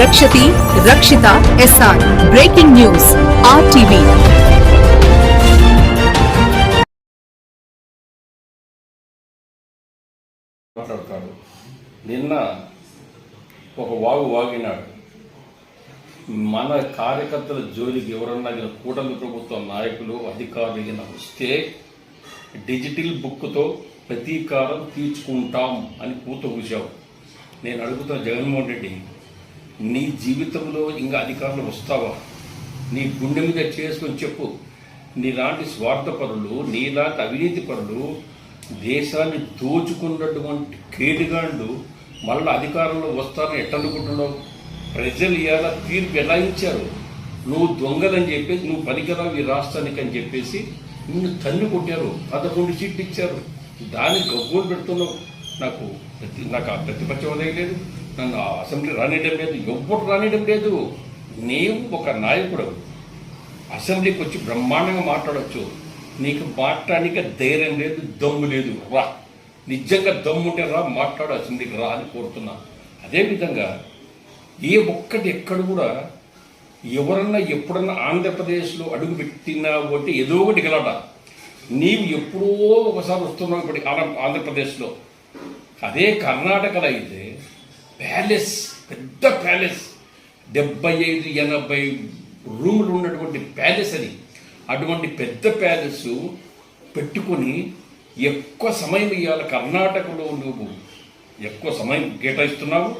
రక్షతి Rakshita S R breaking news RTV. మాట్లాడతాడు నిన్న ఒక వాగు వాగినాడు. మన కార్యకర్తల జోలికి ఎవరన్నా ఇలా కూటమి ప్రభుత్వ నాయకులు అధికారులు ఈయన వస్తే డిజిటల్ బుక్తో ప్రతీకారం తీర్చుకుంటాం అని పూత కూసావు నేను అడుగుతా జగన్మోహన్ రెడ్డి నీ జీవితంలో ఇంకా అధికారులు వస్తావా? నీ గుండె మీద చేసుకొని చెప్పు. నీలాంటి స్వార్థపరులు నీలాంటి అవినీతి పరులు దేశాన్ని దోచుకున్నటువంటి కేటుగాండు మళ్ళీ అధికారంలో వస్తారని ఎట్టనుకుంటున్నావు? ప్రజలు ఇలా తీర్పు ఎలా ఇచ్చారు? నువ్వు దొంగలని చెప్పేసి నువ్వు పనికిరావు ఈ రాష్ట్రానికి అని చెప్పేసి నిన్ను తన్ను కొట్టారు పదకొండు సీట్లు ఇచ్చారు. దాన్ని గబ్బోలు పెడుతున్నావు. నాకు ప్రతి నాకు ఆ ప్రతిపక్షం లేదు. నన్ను ఆ అసెంబ్లీ రానియడం లేదు. ఎవ్వరు రానియడం లేదు. నీవు ఒక నాయకుడు. అసెంబ్లీకి వచ్చి బ్రహ్మాండంగా మాట్లాడవచ్చు నీకు మాట్లాడడానికి ధైర్యం లేదు దమ్ము లేదు. రా. నిజంగా దమ్ముంటే రా మాట్లాడు అసెంబ్లీకి రా అని కోరుతున్నా. అదేవిధంగా ఏ ఒక్కటి ఎక్కడ కూడా ఎవరన్నా ఎప్పుడన్నా ఆంధ్రప్రదేశ్లో అడుగు పెట్టినా ఒకటి ఏదో ఒకటి గలట. నీవు ఎప్పుడో ఒకసారి వస్తున్నావు ఇప్పుడు ఆంధ్ర- ఆంధ్రప్రదేశ్లో. అదే కర్ణాటకలో అయితే ప్యాలెస్ పెద్ద ప్యాలెస్. డెబ్బై ఐదు ఎనభై రూములు ఉన్నటువంటి ప్యాలెస్ అది. అటువంటి పెద్ద ప్యాలెస్ పెట్టుకొని ఎక్కువ సమయం ఇవాళ కర్ణాటకలో నువ్వు. ఎక్కువ సమయం కేటాయిస్తున్నావు.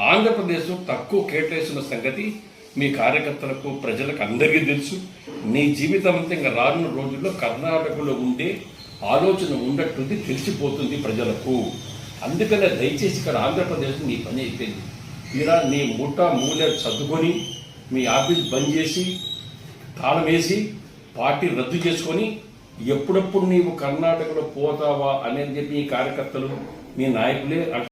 ఆంధ్రప్రదేశ్ తక్కువ కేటాయిస్తున్న సంగతి మీ కార్యకర్తలకు ప్రజలకు అందరికీ తెలుసు. నీ జీవితం అంతా ఇంకా రానున్న రోజుల్లో కర్ణాటకలో ఉండే ఆలోచన ఉన్నట్టుంది తెలిసిపోతుంది ప్రజలకు. అందుకనే దయచేసి ఇక్కడ ఆంధ్రప్రదేశ్ నీ పని అయిపోయింది. ఇలా నీ ముఠా మూల చదువుకొని మీ ఆఫీస్ బంద్ చేసి తాళం వేసి పార్టీ రద్దు చేసుకొని ఎప్పుడప్పుడు నీవు కర్ణాటకలో పోతావా అనేది చెప్పి ఈ కార్యకర్తలు మీ నాయకులే